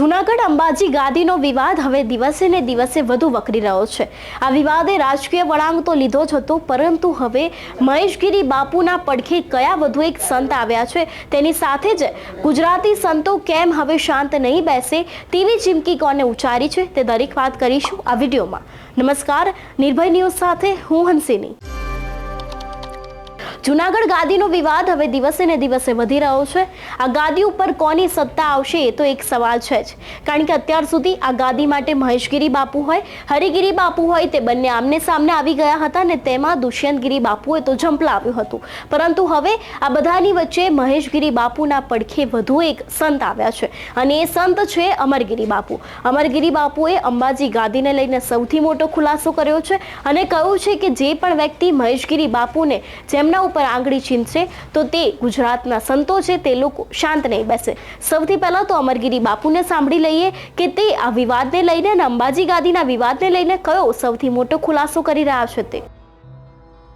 જૂનાગઢ અંબાજી ગાદીનો વિવાદ હવે દિવસે ને દિવસે વધુ વકરી રહ્યો છે. આ વિવાદે રાજકીય વળાંક તો લીધો જ હતો, પરંતુ હવે મહેશગીરી બાપુના પડખે કયા વધુ એક સંત આવ્યા છે તેની સાથે જ ગુજરાતી સંતો કેમ હવે શાંત નહીં બેસે તેવી ચીમકી કોને ઉચ્ચારી છે તે દરેક વાત કરીશું આ વિડીયોમાં. નમસ્કાર, નિર્ભય ન્યૂઝ સાથે હું હંસિની. જૂનાગઢ ગાદીનો વિવાદ હવે દિવસે ને દિવસે વધી રહ્યો છે. આ ગાદી ઉપર કોની સત્તા આવશે એ તો એક સવાલ છે જ. કારણ કે અત્યાર સુધી આ ગાદી માટે મહેશગીરી બાપુ હોય, હરિગીરી બાપુ હોય તે બંને આમને સામને આવી ગયા હતા ને તેમાં દુષ્યંતગીરી બાપુએ તો ઝંપલાવ્યું હતું. પરંતુ હવે આ બધાની વચ્ચે મહેશગીરી બાપુના પડખે વધુ એક સંત આવ્યા છે. અને એ સંત છે અમરગીરી બાપુ. અમરગીરી બાપુએ અંબાજી ગાદીને લઈને સૌથી મોટો ખુલાસો કર્યો છે અને કહ્યું છે કે જે પણ વ્યક્તિ મહેશગીરી બાપુને જેમના ઉપર આંગળી ચીંધશે તો તે ગુજરાતના સંતો છે, તે લોકો શાંત નહીં બેસે. સૌથી પહેલાં તો અમરગીરી બાપુને સાંભળી લઈએ કે તે આ વિવાદને લઈને અને અંબાજી ગાદીના વિવાદને લઈને કયો સૌથી મોટો ખુલાસો કરી રહ્યા છે તે?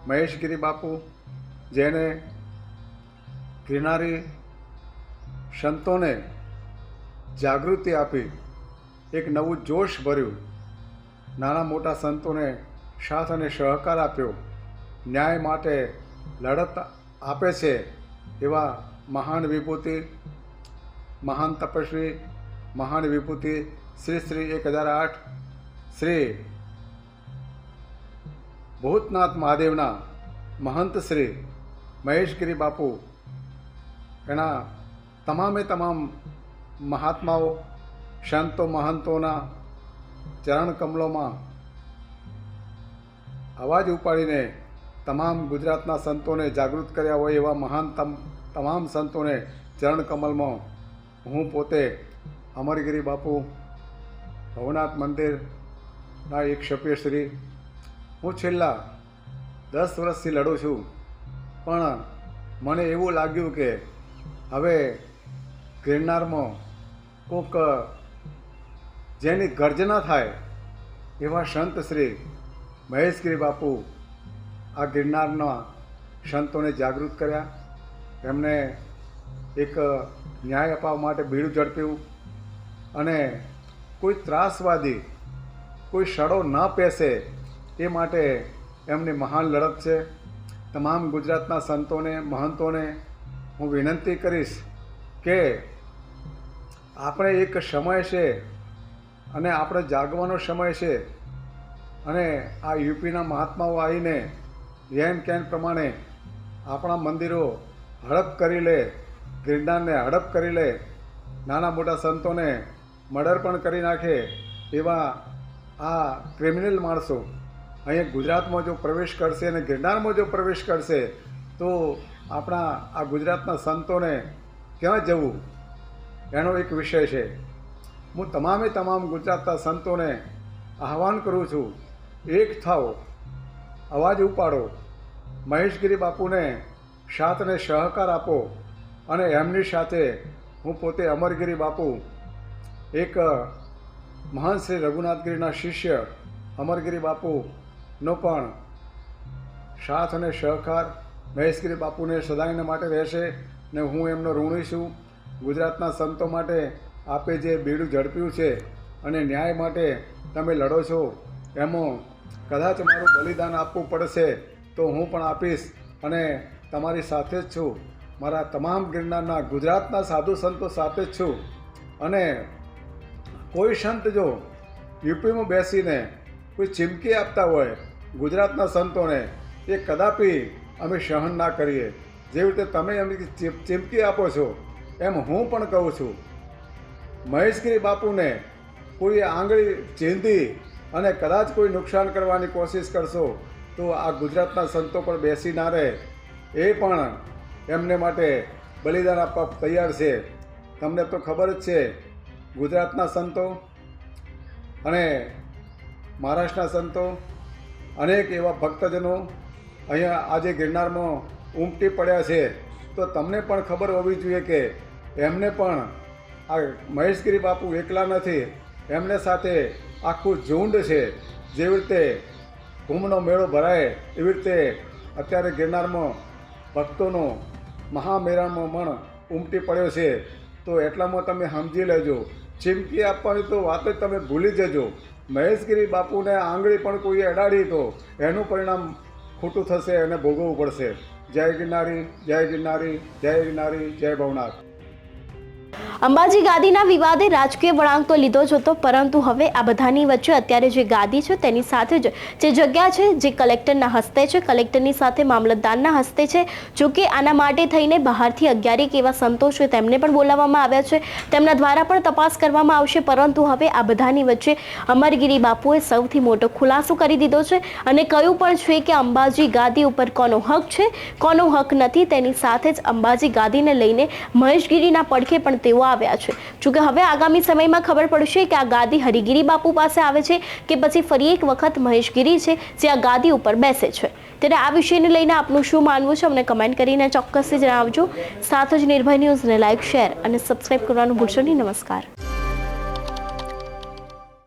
મહેશગીરી બાપુ જેને ગિરનારી સંતોને જાગૃતિ આપી, એક નવું જોશ ભર્યું. નાના મોટા સંતોને સાથ અને સહકાર આપ્યો. ન્યાય માટે લડત આપે છે એવા મહાન વિભૂતિ, મહાન તપસ્વી, મહાન વિભૂતિ શ્રી શ્રી એક હજાર આઠ શ્રી ભૂતનાથ મહાદેવના મહંત શ્રી મહેશગીરી બાપુ, એના તમામે તમામ મહાત્માઓ, સંતો મહંતોના ચરણ કમલોમાં અવાજ ઉપાડીને તમામ ગુજરાતના સંતોને જાગૃત કર્યા હોય એવા મહાન તમ, તમામ સંતોને ચરણ કમલમાં હું પોતે અમરગીરી બાપુ, ભવનાથ મંદિરના એક સભ્યશ્રી હું છેલ્લા દસ વર્ષથી લડું છું, પણ મને એવું લાગ્યું કે હવે ગિરનારમાં કોક જેની ગર્જના થાય એવા સંત શ્રી મહેશગીરી બાપુ આ ગિરનારના સંતોને જાગૃત કર્યા. એમને એક ન્યાય અપાવવા માટે ભીડું ઝડપ્યું અને કોઈ ત્રાસવાદી, કોઈ સડો ન પેસે એ માટે એમની મહાન લડત છે. તમામ ગુજરાતના સંતોને, મહંતોને હું વિનંતી કરીશ કે આપણે એક સમય છે અને આપણે જાગવાનો સમય છે અને આ યુપીના મહાત્માઓ આવીને જેમ કેન પ્રમાણે આપણા મંદિરો હડપ કરી લે, ગિરનારને હડપ કરી લે, નાના મોટા સંતોને મર્ડર પણ કરી નાખે એવા આ ક્રિમિનલ માણસો અહીંયા ગુજરાતમાં જો પ્રવેશ કરશે અને ગિરનારમાં જો પ્રવેશ કરશે, તો આપણા આ ગુજરાતના સંતોને ક્યાં જવું? એનો એક વિષય છે. હું તમામે તમામ ગુજરાતના સંતોને આહવાન કરું છું, એક થાઓ. અવાજ ઉપાડો. મહેશગીરી બાપુને સાથને સહકાર આપો અને એમની સાથે હું પોતે અમરગીરી બાપુ, એક મહાન શ્રી રઘુનાથગીરીના શિષ્ય અમરગીરી બાપુનો પણ સાથ અને સહકાર મહેશગીરી બાપુને સદાયને માટે રહેશે ને હું એમનો ઋણી છું. ગુજરાતના સંતો માટે આપે જે બીડું ઝડપ્યું છે અને ન્યાય માટે તમે લડો છો, એમાં કદાચ મારું બલિદાન આપવું પડશે તો હું પણ આપીશ અને તમારી સાથે જ છું. મારા તમામ ગિરનારના ગુજરાતના સાધુ સંતો સાથે જ છું. અને કોઈ સંત જો યુપીમાં બેસીને કોઈ ચીમકી આપતા હોય ગુજરાતના સંતોને, એ કદાપી અમે સહન ના કરીએ. જેવી રીતે તમે ચીમ- ચીમકી આપો છો, એમ હું પણ કહું છું. મહેશગીરી બાપુને કોઈ આંગળી ચીંધી અને કદાચ કોઈ નુકસાન કરવાની કોશિશ કરશો, તો આ ગુજરાતના સંતો પણ બેસી ના રહે. એ પણ એમને માટે બલિદાન આપવા તૈયાર છે. તમને તો ખબર જ છે, ગુજરાતના સંતો અને મહારાષ્ટ્રના સંતો, અનેક એવા ભક્તજનો અહીંયા આજે ગિરનારમાં ઉમટી પડ્યા છે. તો તમને પણ ખબર હોવી જોઈએ કે એમને પણ આ મહેશગીરી બાપુ એકલા નથી, એમને સાથે આખું ઝુંડ છે, જેવી રીતે ઘૂમનો મેળો ભરાય, એવી રીતે અત્યારે ગિરનારમાં ભક્તોનો મહામેળામાં પણ ઉમટી પડ્યો છે. તો એટલામાં તમે સમજી લેજો. ચીમકી આપવાની તો વાત જ તમે ભૂલી જજો. મહેશગીરી બાપુને આંગળી પણ કોઈએ અડાડી તો એનું પરિણામ ખોટું થશે અને ભોગવવું પડશે. જય ગિરનારી જય ગિરનારી જય ગિરનારી, જય ભવનાથ. અંબાજી ગાદીના વિવાદે રાજકીય વળાંક તો લીધો જ હતો, પરંતુ હવે આ બધાની વચ્ચે અત્યારે જે ગાદી છે તેની સાથે જ જે જગ્યા છે, જે કલેક્ટરના હસ્તે છે, કલેક્ટરની સાથે મામલતદારના હસ્તે છે, જો કે આના માટે થઈને બહારથી અગિયારેક એવા સંતો છે તેમને પણ બોલાવવામાં આવ્યા છે. તેમના દ્વારા પણ તપાસ કરવામાં આવશે, પરંતુ હવે આ બધાની વચ્ચે અમરગીરી બાપુએ સૌથી મોટો ખુલાસો કરી દીધો છે અને કહ્યું પણ છે કે અંબાજી ગાદી ઉપર કોનો હક છે, કોનો હક નથી, તેની સાથે જ અંબાજી ગાદીને લઈને મહેશગીરીના પડખે પણ તેઓ આવ્યા છે. જોકે હવે આગામી સમયમાં ખબર પડશે કે આ ગાદી હરિગીરી બાપુ પાસે આવે છે કે પછી ફરી એક વખત મહેશગીરી છે જે આ ગાદી ઉપર બેસે છે. ત્યારે આ વિષયને લઈને આપનું શું માનવું છે? અમને કમેન્ટ કરીને ચોક્કસથી જણાવજો. સાથે જ નિર્ભય ન્યૂઝને લાઇક શેર અને સબસ્ક્રાઇબ કરવાનું ભૂલશો નહીં. નમસ્કાર.